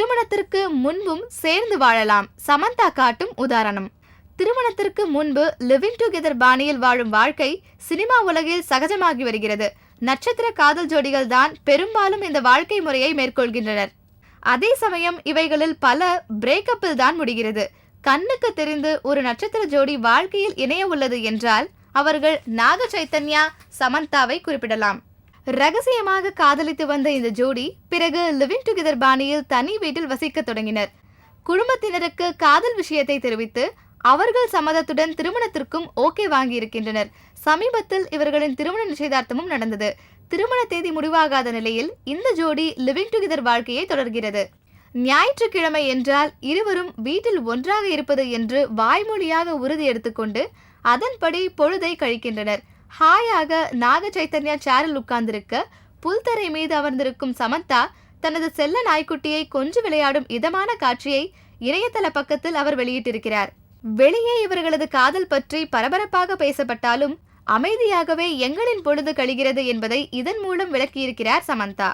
திருமணத்திற்கு முன்பும் சேர்ந்து வாழலாம். சமந்தா காட்டும் உதாரணம். திருமணத்திற்கு முன்பு லிவிங் டுகெதர் பாணியில் வாழும் வாழ்க்கை சினிமா உலகில் சகஜமாகி வருகிறது. நட்சத்திர காதல் ஜோடிகள் தான் பெரும்பாலும் இந்த வாழ்க்கை முறையை மேற்கொள்கின்றனர். அதே சமயம் இவைகளில் பல பிரேக்கப்பில் தான் முடிகிறது. கண்ணுக்கு தெரிந்து ஒரு நட்சத்திர ஜோடி வாழ்க்கையில் இணைய உள்ளது என்றால் அவர்கள் நாக சைத்தன்யா சமந்தாவை குறிப்பிடலாம். ரகசியமாக காதலித்து வந்த இந்த ஜோடி பிறகு லிவிங் டுகெதர் பாணியில் தனி வீட்டில் வசிக்க தொடங்கினர். குடும்பத்தினருக்கு காதல் விஷயத்தை தெரிவித்து அவர்கள் சம்மதத்துடன் திருமணத்திற்கும் ஓகே வாங்கி இருக்கின்றனர் சமீபத்தில் இவர்களின் திருமண நிச்சயதார்த்தமும் நடந்தது. திருமண தேதி முடிவாகாத நிலையில் இந்த ஜோடி லிவிங் டுகெதர் வாழ்க்கையை தொடர்கிறது. ஞாயிற்றுக்கிழமை என்றால் இருவரும் வீட்டில் ஒன்றாக இருப்பது என்று வாய்மொழியாக உறுதி எடுத்துக்கொண்டு அதன்படி பொழுதை கழிக்கின்றனர். ஹாயாக நாக சைத்தன்யா சேரில் உட்கார்ந்திருக்க புல்தரை மீது அமர்ந்திருக்கும் சமந்தா தனது செல்ல நாய்க்குட்டியை கொஞ்சு விளையாடும் இதமான காட்சியை இணையதள பக்கத்தில் அவர் வெளியிட்டிருக்கிறார். வெளியே இவர்களது காதல் பற்றி பரபரப்பாக பேசப்பட்டாலும் அமைதியாகவே எங்களின் பொழுது கழிகிறது என்பதை இதன் மூலம் விளக்கியிருக்கிறார் சமந்தா.